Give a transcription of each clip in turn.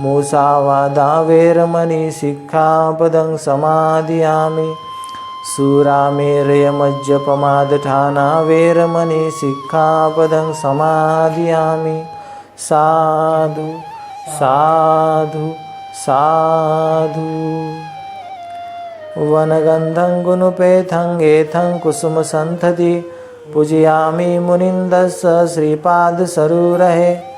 मूसावादा वेरमणि सिक्खापदं समादयामि सुरामेरयमज्जपमादठाना वेरमणि सिक्खापदं समादयामि साधु साधु साधु। वनगन्धं गुनुपेथं एथं कुसुमसन्थति पूजयामि मुनिन्दस्य श्रीपादसरूरहे।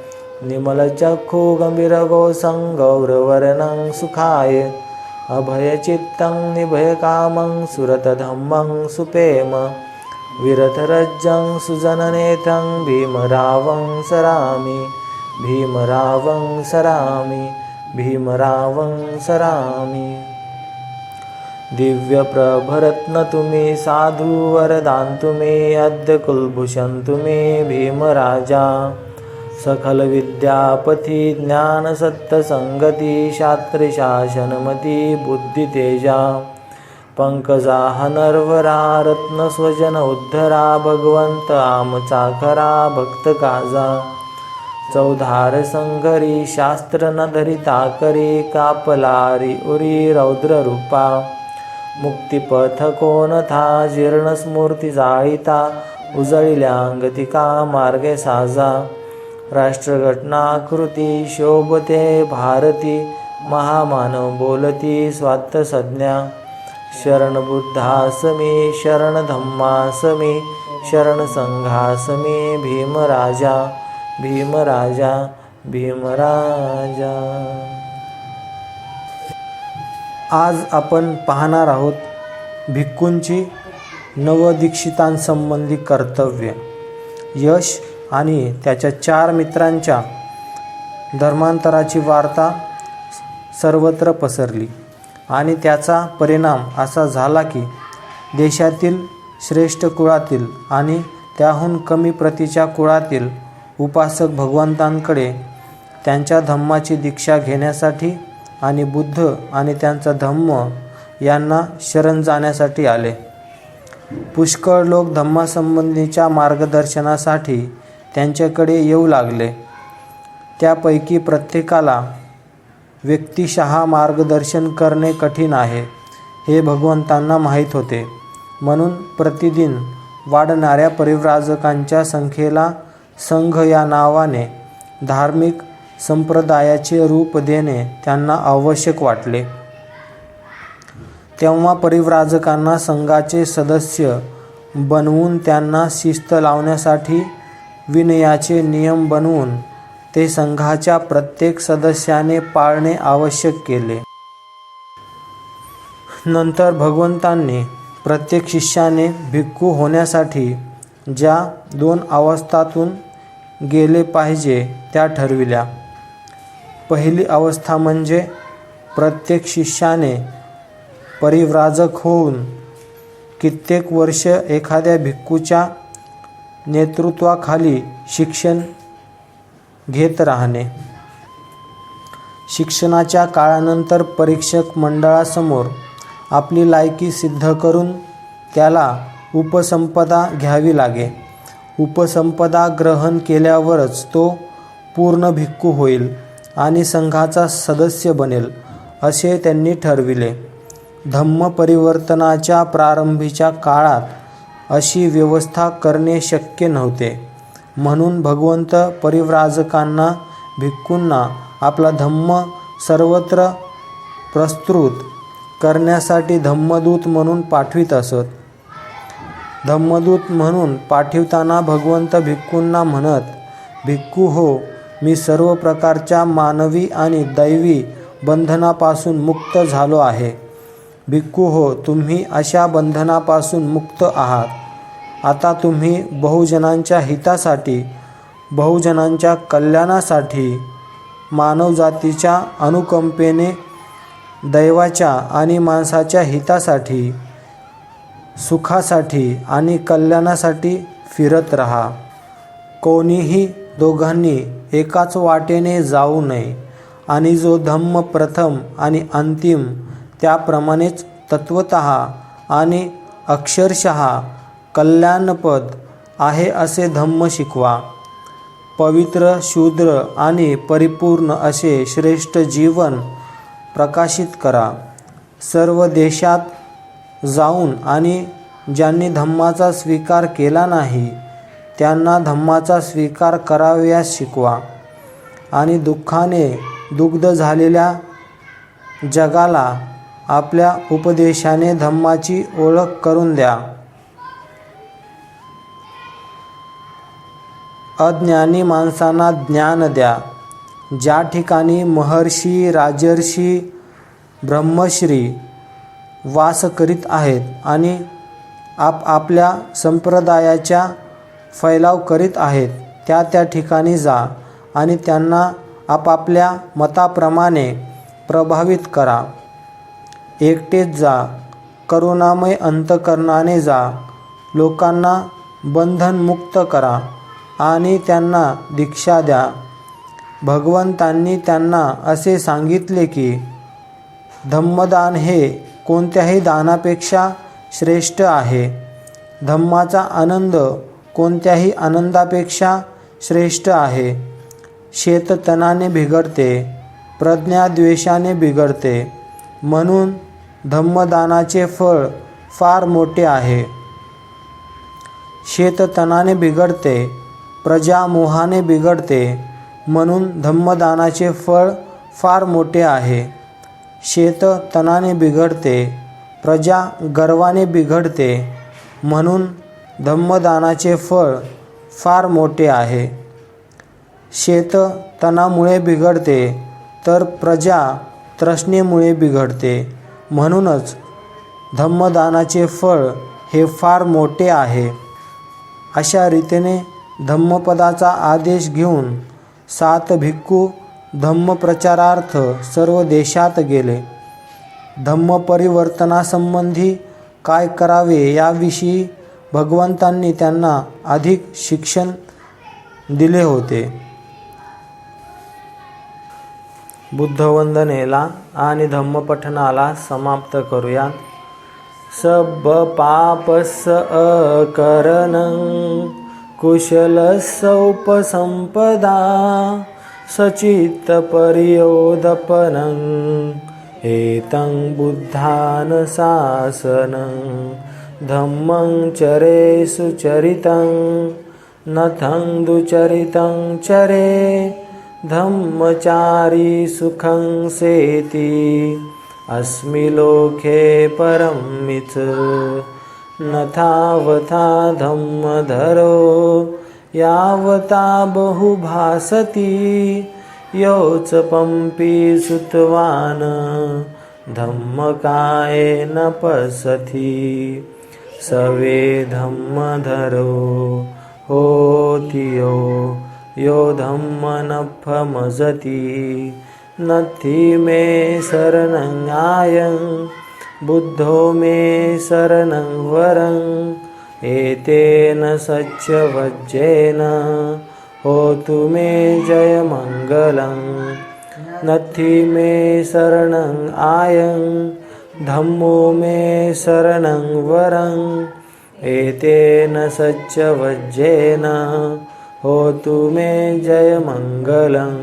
निमलचक्षुगम्भीरगोसं गौरवर्णं सुखाय। अभयचित्तं निभयकामं सुरतधम्मं सुपेम। विरथरज्जं सुजननेतं भीमरावं सरामि। भीमरावं सरामि। भीमरावं सरामि। दिव्यप्रभरत्न तुम्ही साधुवरदान्तु मे अद्य कुलभूषन्तु मे भीमराजा। सकलविद्यापथि ज्ञानसत्तसङ्गति शास्त्रशासनमति बुद्धितेजा पङ्कजाः नर्वरा रत्नस्वजन उद्धरा भगवन्त भक्त भक्तकाजा चौधार संघरी शास्त्र न धरिता करी कापलारी उरी रौद्ररूपा मुक्तिपथ कोणथा जीर्णस्मूर्ती जाळीता उजळिल्यांगतिका मार्गे साजा। राष्ट्रघटनाकृती शोभते भारती महामानव बोलती स्वात्त संज्ञा शरण बुद्धासमी शरण शरण भीमराजा भीमराजा भीमराजा। आज आपण पाहणार आहोत भिक्खूंची नवदीक्षितांसंबंधी कर्तव्य यश आणि त्याच्या चार मित्रांच्या धर्मांतराची वार्ता सर्वत्र पसरली. आणि त्याचा परिणाम असा झाला की देशातील श्रेष्ठ कुळातील आणि त्याहून कमी प्रतीच्या कुळातील उपासक भगवंतांकडे त्यांच्या धम्माची दीक्षा घेण्यासाठी आणि बुद्ध आणि त्यांचा धम्म यांना शरण जाण्यासाठी आले. पुष्कळ लोक धम्मासंबंधीच्या मार्गदर्शनासाठी त्यांच्याकडे येऊ लागले. त्यापैकी प्रत्येकाला व्यक्तिशः मार्गदर्शन करणे कठीण आहे हे भगवंतांना माहीत होते. म्हणून प्रतिदिन वाढणाऱ्या परिव्राजकांच्या संख्येला संघ या नावाने धार्मिक संप्रदायाचे रूप देणे त्यांना आवश्यक वाटले. तेव्हा परिव्राजकांना संघाचे सदस्य बनवून त्यांना शिस्त लावण्यासाठी विनयाचे नियम बनवून ते संघाच्या प्रत्येक सदस्याने पाळणे आवश्यक केले. नंतर भगवंतांनी प्रत्येक शिष्याने भिक्खू होण्यासाठी ज्या दोन अवस्थातून गेले पाहिजे त्या ठरविल्या. पहिली अवस्था म्हणजे प्रत्येक शिष्याने परिव्राजक होऊन कित्येक वर्ष एखाद्या भिक्खूच्या नेतृत्वाखाली शिक्षण घेत राहणे. शिक्षणाच्या काळानंतर परीक्षक मंडळासमोर आपली लायकी सिद्ध करून त्याला उपसंपदा घ्यावी लागे. उपसंपदा ग्रहण केल्यावरच तो पूर्ण भिक्खू होईल आणि संघाचा सदस्य बनेल असे त्यांनी ठरविले. धम्म परिवर्तनाच्या प्रारंभीच्या काळात अशी व्यवस्था करणे शक्य नव्हते. म्हणून भगवंत परिव्राजकांना भिक्खूंना आपला धम्म सर्वत्र प्रस्तुत करण्यासाठी धम्मदूत म्हणून पाठवित असत. धम्मदूत म्हणून पाठविताना भगवंत भिक्खूंना म्हणत भिक्खू हो मी सर्व प्रकारच्या मानवी आणि दैवी बंधनापासून मुक्त झालो आहे. भिक्खू हो तुम्ही अशा बंधनापासून मुक्त आहात. आता तुम्ही बहुजनांच्या हितासाठी बहुजनांच्या कल्याणासाठी मानवजातीच्या अनुकंपेने दैवाच्या आणि माणसाच्या हितासाठी सुखासाठी आणि कल्याणासाठी फिरत राहा. कोणीही दोघांनी एकाच वाटेने जाऊ नये आणि जो धम्म प्रथम आणि अंतिम त्याप्रमाणेच तत्वत आणि अक्षरशः कल्याणपद आहे असे धम्म शिकवा. पवित्र शूद्र आणि परिपूर्ण असे श्रेष्ठ जीवन प्रकाशित करा. सर्व देशात जाऊन आणि ज्यांनी धम्माचा स्वीकार केला नाही त्यांना धम्माचा स्वीकार करावयास शिकवा. आणि दुःखाने दुग्ध झालेल्या जगाला आपल्या उपदेशाने धम्माची ओळख करून द्या. अज्ञानी माणसांना ज्ञान द्या. ज्या ठिकाणी महर्षी राजर्षी ब्रह्मश्री वास करीत आहेत आणि आप आपल्या संप्रदायाच्या फैलाव करीत आहेत त्या त्या ठिकाणी जा आणि त्यांना आपापल्या मताप्रमाणे प्रभावित करा. एकटेच जा. करुणामय अंतकरणाने जा. लोकांना बंधनमुक्त करा. आणि त्यांना दीक्षा द्या. भगवंतांनी त्यांना असे सांगितले की धम्मदान हे कोणत्याही दानापेक्षा श्रेष्ठ आहे. धम्माचा आनंद कोणत्याही आनंदापेक्षा श्रेष्ठ आहे. शेततनाने बिघडते प्रज्ञा द्वेषाने बिघडते. म्हणून धम्मदानाचे फळ फार मोठे आहे. शेततनाने बिघडते प्रजा मोहाने बिघडते म्हणून धम्मदानाचे फळ फार मोठे आहे. शेत तणाने बिघडते प्रजा गर्वाने बिघडते म्हणून धम्मदानाचे फळ फार मोठे आहे. शेत तणामुळे बिघडते तर प्रजा त्रसणेमुळे बिघडते म्हणूनच धम्मदानाचे फळ हे फार मोठे आहे. अशा रीतीने धम्मपदाचा आदेश घेऊन सात भिक्खू धम्मप्रचारार्थ सर्व देशात गेले. धम्मपरिवर्तनासंबंधी काय करावे याविषयी भगवंतांनी त्यांना अधिक शिक्षण दिले होते. बुद्धवंदनेला आणि धम्मपठनाला समाप्त करूयात. सब पापस अकरण कुशलसौपसम्पदा सचित्तपर्योदपनं एतं बुद्धानशासनं धम्मं चरे सुचरितं नथं दुचरितं चरे धम्मचारी सुखं सेति अस्मि लोके परं मिथ। नथावथा धम्मधरो यावता बहुभासति। योच पम्पी सुतवान् धम्मकायेन पसति सवे धम्मधरो होति यो यो धम्मनफमजति नथि मे शरणं बुद्धो मे शरणं वरं एतेन सच्चवज्जेन होतु मे जयमङ्गलं। नथि मे शरणं आयं धम्मो मे शरणं वरं एतेन सच्चवज्जेन होतु मे जयमङ्गलं।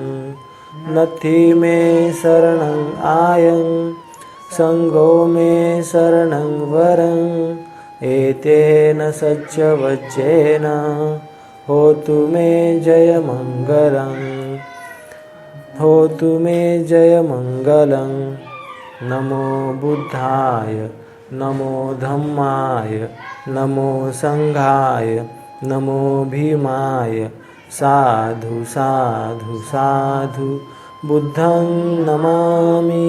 नथि मे शरणं आयं सङ्गो मे शरणं वरं एतेन सच्चवज्जेन होतु मे जयमङ्गलं होतु मे जयमङ्गलं नमो बुद्धाय नमो धम्माय नमो सङ्घाय नमो भीमाय। साधु साधु साधु बुद्धं नमामि